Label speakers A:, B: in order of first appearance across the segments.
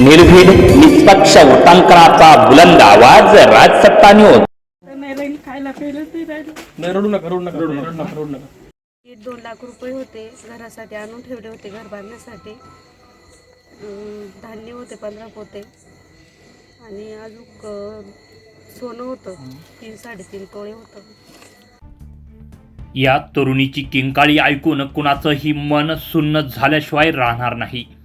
A: निर्भीड निष्पक्ष वृत्तांकनाचा बुलंद आवाज राजसत्ता न्यूज
B: नाही राहील खायला प्यायला ते राहिलं
C: नाही रडू नका रडू नका रडू नका रडू नका.
B: एक दोन लाख रुपये होते घरासाठी आणून ठेवले होते घर बांधण्यासाठी. अं, धान्य होते पंधरा पोते. आणि अजून अं, सोनं होतं. तीन साडेतीन तोळे होतं.
D: या तरुणीची किंकाळी ऐकून कुणाचंही मन सुन्न झाल्याशिवाय राहणार नाही.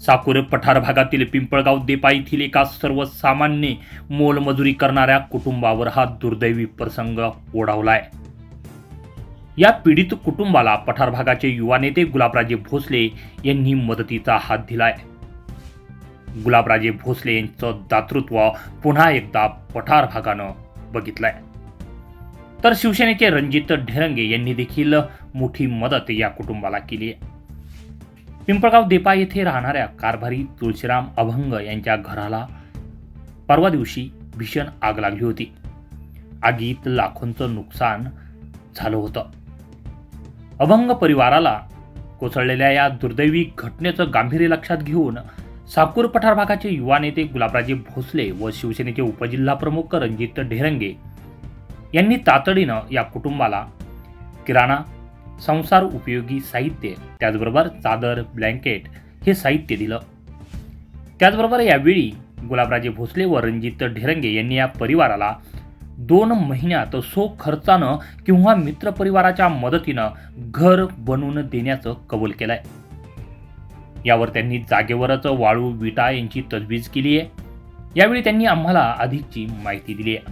D: साकुर पठार भागातील पिंपळगाव देपा येथील एका सर्वसामान्य मोलमजुरी करणाऱ्या कुटुंबावर हा दुर्दैवी प्रसंग ओढावलाय. या पीडित कुटुंबाला पठार भागाचे युवा नेते गुलाबराजे भोसले यांनी मदतीचा हात दिलाय. गुलाबराजे भोसले यांचं दातृत्व पुन्हा एकदा पठार भागानं बघितलंय. तर शिवसेनेचे रणजित ढेरंगे यांनी देखील मोठी मदत या कुटुंबाला केली आहे. पिंपळगाव देपा येथे राहणाऱ्या कारभारी तुळशीराम अभंग यांच्या घराला परवा दिवशी भीषण आग लागली होती. आगीत लाखोंचं नुकसान झालं होतं. अभंग परिवाराला कोसळलेल्या या दुर्दैवी घटनेचं गांभीर्य लक्षात घेऊन साकूर पठार भागाचे युवा नेते गुलाबराजे भोसले व शिवसेनेचे उपजिल्हाप्रमुख रणजित ढेरंगे यांनी तातडीनं या कुटुंबाला किराणा संसार उपयोगी साहित्य त्याचबरोबर चादर ब्लँकेट हे साहित्य दिलं. त्याचबरोबर यावेळी गुलाबराजे भोसले व रणजित ढेरंगे यांनी या परिवाराला दोन महिन्यात सो खर्चानं किंवा मित्रपरिवाराच्या मदतीनं घर बनवून देण्याचं कबूल केलंय. यावर त्यांनी जागेवरच वाळू विटा यांची तजवीज केली आहे. यावेळी त्यांनी आम्हाला अधिकची माहिती दिली आहे.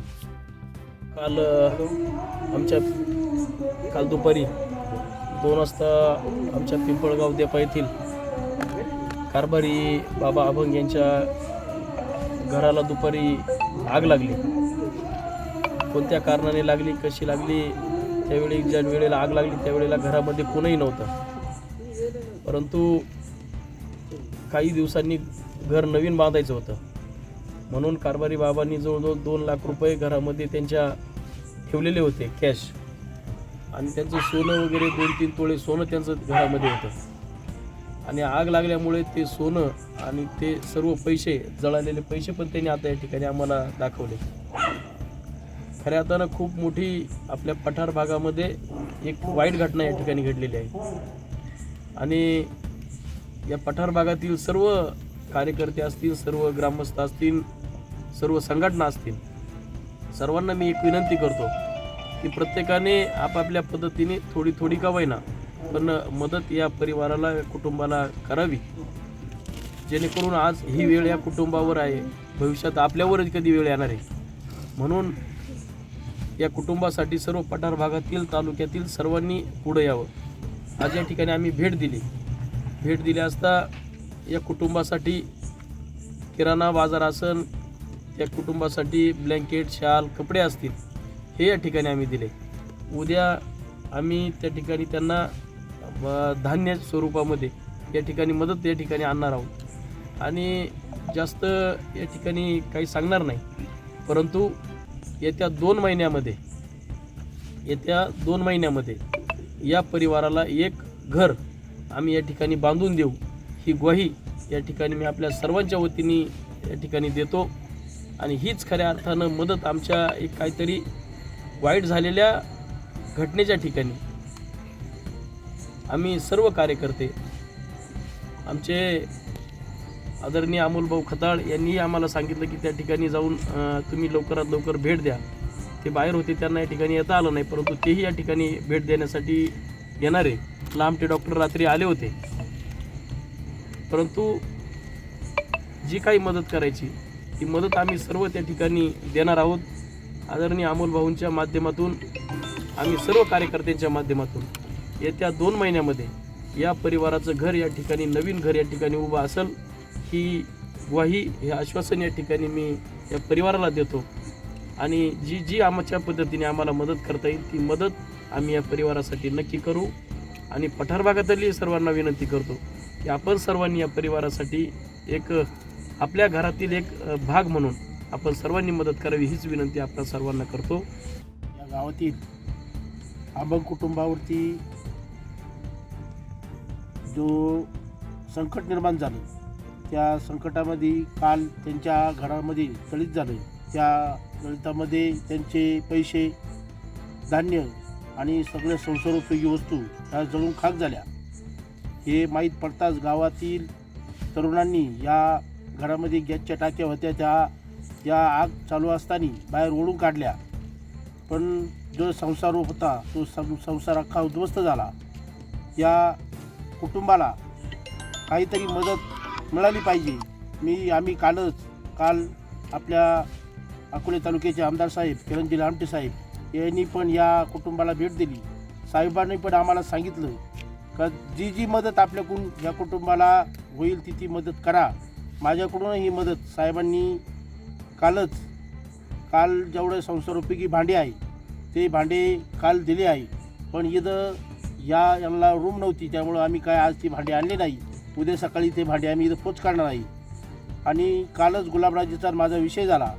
C: काल आमच्या काल दुपारी दोन वाजता आमच्या पिंपळगाव देपा येथील कारभारी बाबा अभंग यांच्या घराला दुपारी आग लागली. कोणत्या कारणाने लागली कशी लागली त्यावेळी ज्या वेळेला आग लागली त्यावेळेला घरामध्ये कोणीही नव्हतं. परंतु काही दिवसांनी घर नवीन बांधायचं होतं. म्हणून कारभारी बाबांनी जवळजवळ दोन लाख रुपये घरामध्ये त्यांच्या ठेवलेले होते कॅश आणि त्यांचं सोनं वगैरे दोन तीन तोळे सोनं त्यांचं घरामध्ये होतं. आणि आग लागल्यामुळे ते सोनं आणि ते सर्व पैसे जळालेले पैसे पण त्यांनी आता या ठिकाणी आम्हाला दाखवले. खऱ्या अर्थानं खूप मोठी आपल्या पठार भागामध्ये एक वाईट घटना या ठिकाणी घडलेली आहे. आणि या पठार भागातील सर्व कार्यकर्ते असतील सर्व ग्रामस्थ असतील सर्व संघटना असतील सर्वांना मी एक विनंती करतो की प्रत्येकाने आपापल्या पद्धतीने थोडी थोडी का होईना पण मदत या परिवाराला कुटुंबाला करावी. जेणेकरून आज ही वेळ या कुटुंबावर आहे. भविष्यात आपल्यावरच कधी वेळ येणार आहे? म्हणून या कुटुंबासाठी सर्व पठार भागातील तालुक्यातील सर्वांनी पुढे यावं. आज या ठिकाणी आम्ही भेट दिली. भेट दिली असता या कुटुंबासाठी किराणा बाजार असन या कुटुंबासाठी ब्लँकेट शाल कपडे असतील. हे या ठिकाणी आम्ही दिले. उद्या आम्ही त्या ठिकाणी त्यांना धान्य स्वरूपामध्ये या ठिकाणी मदत या ठिकाणी आणणार आहोत. आणि जास्त या ठिकाणी काही सांगणार नाही. परंतु येत्या दोन महिन्यामध्ये येत्या दोन महिन्यामध्ये या परिवाराला एक घर आम्ही या ठिकाणी बांधून देऊ. ही ग्वाही या ठिकाणी मी आपल्या सर्वांच्या वतीने या ठिकाणी देतो. आणि हीच खऱ्या अर्थानं मदत आमच्या एक काहीतरी वाईट झालेल्या घटनेच्या ठिकाणी आम्ही सर्व कार्यकर्ते आमचे आदरणीय अमोलभाऊ खताळ यांनीही आम्हाला सांगितलं की त्या ठिकाणी जाऊन तुम्ही लवकरात लवकर भेट द्या. ते बाहेर होते त्यांना या ठिकाणी येता आलं नाही परंतु तेही या ठिकाणी भेट देण्यासाठी येणारे. लांबटे डॉक्टर रात्री आले होते. परंतु जी काही मदत करायची ती मदत आम्ही सर्व त्या ठिकाणी देणार आहोत. आदरणीय अमोल भाऊंच्या माध्यमातून आम्ही सर्व कार्यकर्त्यांच्या माध्यमातून येत्या दोन महिन्यामध्ये या परिवाराचं घर या ठिकाणी नवीन घर या ठिकाणी उभं असेल ही ग्वाही हे आश्वासन या ठिकाणी मी या परिवाराला देतो. आणि जी जी आमच्या पद्धतीने आम्हाला मदत करता येईल ती मदत आम्ही या परिवारासाठी नक्की करू. आणि पठार भागातली सर्वांना विनंती करतो की आपण सर्वांनी या परिवारासाठी एक आपल्या घरातील एक भाग म्हणून आपण सर्वांनी मदत करावी हीच विनंती आपल्या सर्वांना करतो.
E: या गावातील आबंग कुटुंबावरती जो संकट निर्माण झालं त्या संकटामध्ये काल त्यांच्या घरामध्ये दलित झालं. त्या दलितामध्ये त्यांचे पैसे धान्य आणि सगळ्या संसारोपयोगी वस्तू ह्या जळून खाक झाल्या. हे माहीत पडताच गावातील तरुणांनी या घरामध्ये गॅसच्या टाक्या होत्या त्या या आग चालू असताना बाहेर ओढून काढल्या. पण जो संसार होता तो सं संसार अख्खा उद्ध्वस्त झाला. या कुटुंबाला काहीतरी मदत मिळाली पाहिजे. मी आम्ही कालच काल आपल्या अकोले तालुक्याचे आमदार साहेब किरणजी लामटे साहेब यांनी पण या कुटुंबाला भेट दिली. साहेबांनी पण आम्हाला सांगितलं का जी जी मदत आपल्याकडून या कुटुंबाला होईल ती ती मदत करा. माझ्याकडूनही ही मदत साहेबांनी कालच काल जेवढे संसारोपयोगी भांडे आहे ते भांडे काल दिले आहे. पण इथं या यांना रूम नव्हती त्यामुळं आम्ही काय आज ती भांडे आणले नाही. उद्या सकाळी ते भांडे आम्ही इथं पोच करणार आहे. आणि कालच गुलाबराजेचा माझा विषय झाला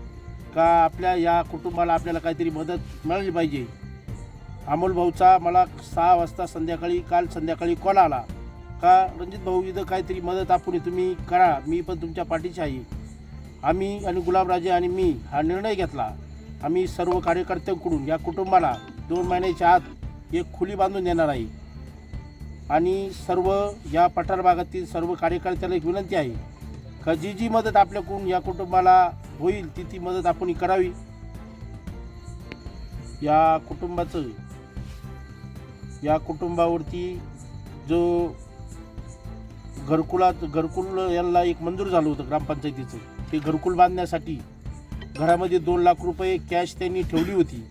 E: का आपल्या या कुटुंबाला आपल्याला काहीतरी मदत मिळाली पाहिजे. अमोल भाऊचा मला सहा वाजता संध्याकाळी काल संध्याकाळी कॉल आला का रणजित भाऊ इथं काहीतरी मदत आपण तुम्ही करा मी पण तुमच्या पाठीशी आहे. आम्ही आणि गुलाबराजे आणि मी हा निर्णय घेतला. आम्ही सर्व कार्यकर्त्यांकडून या कुटुंबाला दोन महिन्याच्या आत एक खुली बांधून देणार आहे. आणि सर्व या पठार भागातील सर्व कार्यकर्त्याला एक विनंती आहे का जी जी मदत आपल्याकडून या कुटुंबाला होईल ती ती मदत आपण करावी. या कुटुंबाचं या कुटुंबावरती जो घरकुलात घरकुल यांना एक मंजूर झालं होतं ग्रामपंचायतीचं. ते घरकुल बांधण्यासाठी घरामध्ये दोन लाख रुपये कॅश त्यांनी ठेवली होती.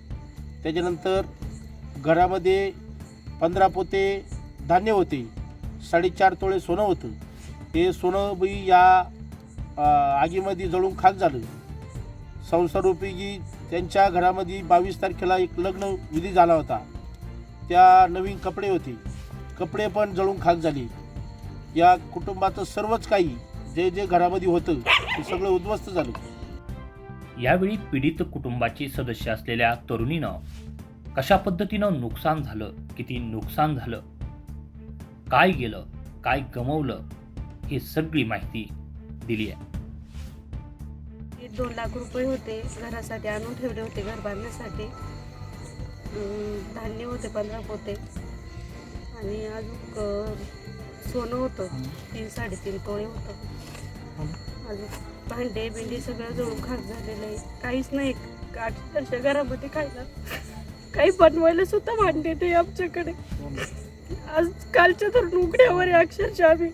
E: त्याच्यानंतर घरामध्ये पंधरा पोते धान्य होते साडेचार तोळे सोनं होतं. ते सोनं बी या आगीमध्ये जळून खाक झालं. संसारोपयोगी त्यांच्या घरामध्ये बावीस तारखेला एक लग्न विधी झाला होता. त्या नवीन कपडे होते. कपडे पण जळून खाक झाले. या कुटुंबाचं सर्वच काही जे जे घरामध्ये होतं ते सगळं उद्ध्वस्त झालं.
D: यावेळी पीडित कुटुंबाची सदस्य असलेल्या तरुणीनं कशा पद्धतीनं नुकसान झालं किती नुकसान झालं काय गेलं काय गमवलं ही सगळी माहिती दिली आहे.
B: हे दोन लाख रुपये होते घरासाठी आणून ठेवले होते घर बांधण्यासाठी. धान्य होते पंधरा पोते. आणि अजून अं, सोनं होतं. तीन साडेतीन तोळे होतं. अजून भांडे बिंडे सगळं जळून खाक झालेलं आहे. काहीच नाही. अक्षरशः घरामध्ये खायला. काही बनवायला सुद्धा भांडे नाही आमच्याकडे. आज कालच्या तर उघड्यावर आहे अक्षरशः आम्ही.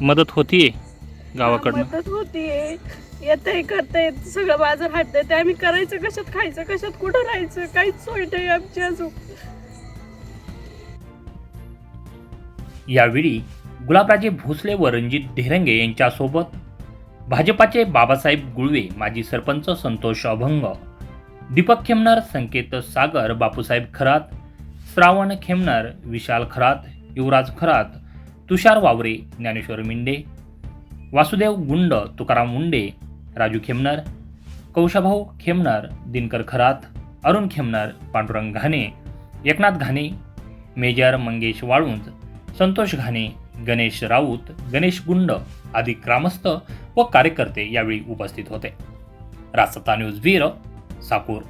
A: मदत होतीये गावाकडनं?
B: मदत होतीये. येतंय करताय. सगळं बाजार हात ते आम्ही करायचं कशात खायचं कशात कुठं राहायचं? काहीच सोय नाही आमची अजून.
D: यावेळी गुलाबराजे भोसले व रणजित ढेरंगे यांच्यासोबत भाजपाचे बाबासाहेब गुळवे माजी सरपंच संतोष अभंग दीपक खेमनर संकेत सागर बापूसाहेब खरात श्रावण खेमनर विशाल खरात युवराज खरात तुषार वावरे ज्ञानेश्वर मिंडे वासुदेव गुंड तुकाराम मुंडे राजू खेमनर कौशाभाऊ खेमनर दिनकर खरात अरुण खेमनार पांडुरंग घाणे एकनाथ घाणे मेजर मंगेश वाळुंज संतोष घाणे गणेश राऊत गणेश गुंड आदी ग्रामस्थ व कार्यकर्ते यावेळी उपस्थित होते. Rasatta news bureau Sakur.